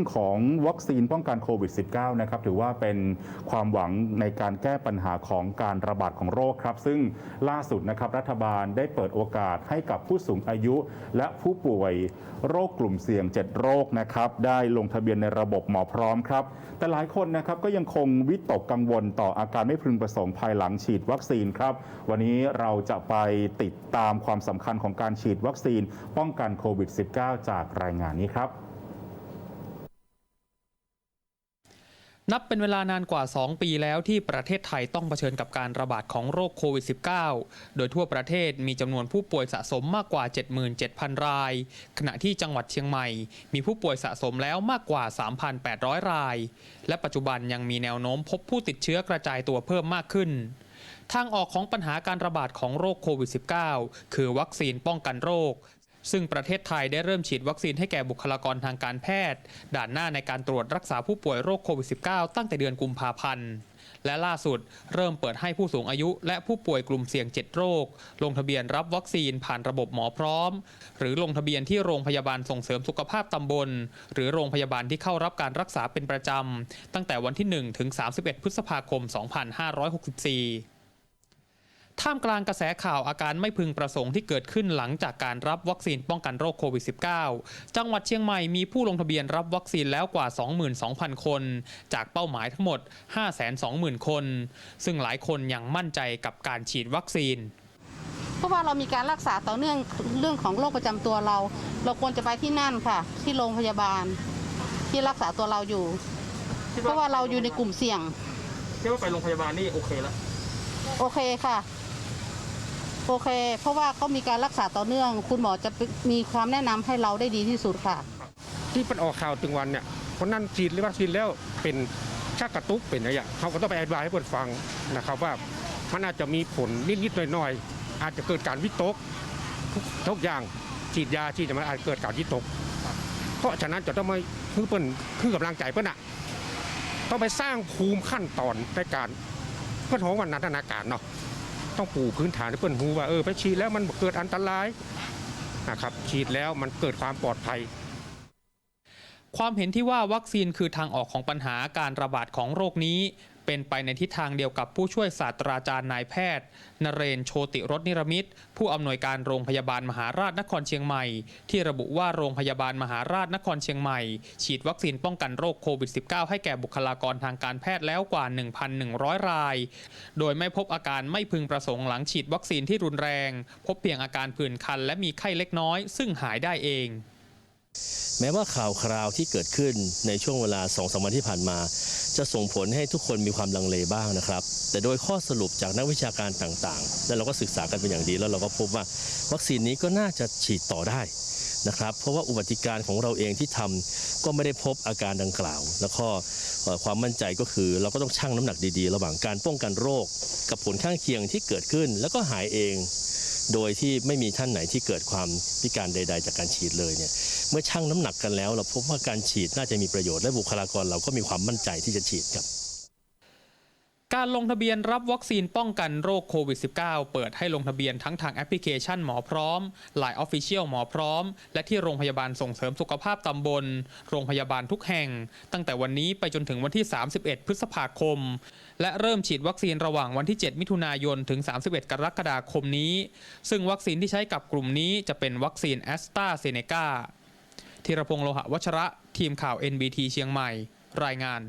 องของวัคซีนป้องกันโควิด -19 นะครับถือว่าเป็นความหวังในการแก้ปัญหาของการระบาดของโรคครับ ซึ่งล่าสุดนะครับรัฐบาลได้เปิดโอกาสให้กับผู้สูงอายุ และผู้ป่วยโรคกลุ่มเสี่ยง 7 โรคนะครับได้ลงทะเบียนในระบบหมอพร้อมครับ แต่หลายคนนะครับก็ยังคงวิตกกังวลต่ออาการไม่พึงประสงค์ภายหลังฉีดวัคซีนครับ วันนี้เราจะไปติดตามความสำคัญของการฉีดวัคซีน ป้องกันโควิด -19 จากรายงานนี้ครับ นับเป็นเวลานานกว่า 2 ปีแล้วที่ประเทศไทยต้องเผชิญกับการระบาดของโรคโควิด -19 โดยทั่วประเทศมีจำนวนผู้ป่วยสะสมมากกว่า 77,000 ราย ขณะที่จังหวัดเชียงใหม่ มีผู้ป่วยสะสมแล้วมากกว่า 3,800 ราย และปัจจุบันยังมีแนวโน้มพบผู้ติดเชื้อกระจายตัวเพิ่มมากขึ้นทางออกของปัญหาการระบาดของโรคโควิด -19 คือวัคซีนป้องกันโรค ซึ่งประเทศไทยได้เริ่มฉีดวัคซีนให้แก่บุคลากรทางการแพทย์ ด่านหน้าในการตรวจรักษาผู้ป่วยโรคโควิด -19 ตั้งแต่เดือนกุมภาพันธ์ และล่าสุดเริ่มเปิดให้ผู้สูงอายุ และผู้ป่วยกลุ่มเสี่ยง 7 โรค ลงทะเบียนรับวัคซีนผ่านระบบหมอพร้อม หรือลงทะเบียนที่โรงพยาบาลส่งเสริมสุขภาพตำบล หรือโรงพยาบาลที่เข้ารับการรักษาเป็นประจำตั้งแต่วันที่ 1 ถึง 31 พฤษภาคม 2564 ท่ามกลางกระแสข่าวอาการไม่พึงประสงค์ที่เกิดขึ้นหลังจากการรับวัคซีนป้องกันโรคโควิด -19 จังหวัดเชียงใหม่มีผู้ลงทะเบียนรับวัคซีนแล้วกว่า 22,000 คน จากเป้าหมายทั้งหมด 520,000 คน ซึ่งหลายคนยังมั่นใจกับการฉีดวัคซีนเพราะว่าเรามีการรักษาต่อเนื่องเรื่องของโรคประจำตัวเรา เราควรจะไปที่นั่นค่ะ ที่โรงพยาบาล ที่รักษาตัวเราอยู่ เพราะว่าเราอยู่ในกลุ่มเสี่ยงเรียกว่าไปโรงพยาบาลนี่โอเคแล้ว โอเคค่ะ โอเค เพราะว่าเขามีการรักษาต่อเนื่อง คุณหมอจะมีความแนะนำให้เราได้ดีที่สุดค่ะ ที่มันออกข่าวถึงวันเนี่ยคนนั้นฉีดหรือวัคซีนแล้วเป็นชักกระตุกเป็นอะไรอย่างเขาก็ต้องไปอธิบายให้เพื่อนฟังนะครับว่ามันอาจจะมีผลนิดๆหน่อยๆอาจจะเกิดการวิตกทุกอย่างฉีดยาฉีดมันอาจจะเกิดการวิตก เพราะฉะนั้นจะต้องมาคือเปิ้นคือกำลังใจเปิ้นอะต้องไปสร้างภูมิขั้นตอนในการเพื่อนของวันนันทนาการเนาะ ต้องปูพื้นฐานให้เพื่อนหูว่าเออไปฉีดแล้วมันเกิดอันตรายนะครับฉีดแล้วมันเกิดความปลอดภัยความเห็นที่ว่าวัคซีนคือทางออกของปัญหาการระบาดของโรคนี้ เป็นไปในทิศทางเดียวกับผู้ช่วยศาสตราจารย์นายแพทย์ นเรนโชติรสนิรมิตผู้อำนวยการโรงพยาบาลมหาราชนครเชียงใหม่ ที่ระบุว่าโรงพยาบาลมหาราชนครเชียงใหม่ ฉีดวัคซีนป้องกันโรคโควิด -19 ให้แก่บุคลากรทางการแพทย์แล้วกว่า 1,100 ราย โดยไม่พบอาการไม่พึงประสงค์หลังฉีดวัคซีนที่รุนแรง พบเพียงอาการผื่นคันและมีไข้เล็กน้อย ซึ่งหายได้เอง แม้ว่าข่าวคราวที่เกิดขึ้นในช่วงเวลา2อสวันที่ผ่านมา จะส่งผลให้ทุกคนมีความลังเลบ้างนะครับ แต่โดยข้อสรุปจากนักวิชาการต่างๆ และเราก็ศึกษากันเป็นอย่างดีแล้วเราก็พบว่า วัคซีนนี้ก็น่าจะฉีดต่อได้นะครับ เพราะว่าอุบัติการของเราเองที่ทำก็ไม่ได้พบอาการดังกล่าว แล้วก็เอ่อความมั่นใจก็คือเราก็ต้องชั่งน้ำหนักดีๆ ระหว่างการป้องกันโรค กับผลข้างเคียงที่เกิดขึ้นแล้วก็หายเอง โดยที่ไม่มีท่านไหนที่เกิดความพิการใด ๆ จากการฉีดเลยเนี่ยเมื่อชั่งน้ำหนักกันแล้ว เราพบว่าการฉีดน่าจะมีประโยชน์และบุคลากรเราก็มีความมั่นใจที่จะฉีดครับ การลงทะเบียนรับวัคซีนป้องกันโรคโควิด -19 เปิดให้ลงทะเบียนทั้งทางแอปพลิเคชันหมอพร้อม Line Official หมอพร้อม และที่โรงพยาบาลส่งเสริมสุขภาพตำบล โรงพยาบาลทุกแห่ง ตั้งแต่วันนี้ไปจนถึงวันที่ 31 พฤษภาคม และเริ่มฉีดวัคซีนระหว่างวันที่ 7 มิถุนายนถึง 31 กรกฎาคมนี้ ซึ่งวัคซีนที่ใช้กับกลุ่มนี้จะเป็นวัคซีนแอสตราเซเนกาธีรพงษ์โลหะวัชระ ทีมข่าว NBT เชียงใหม่ รายงาน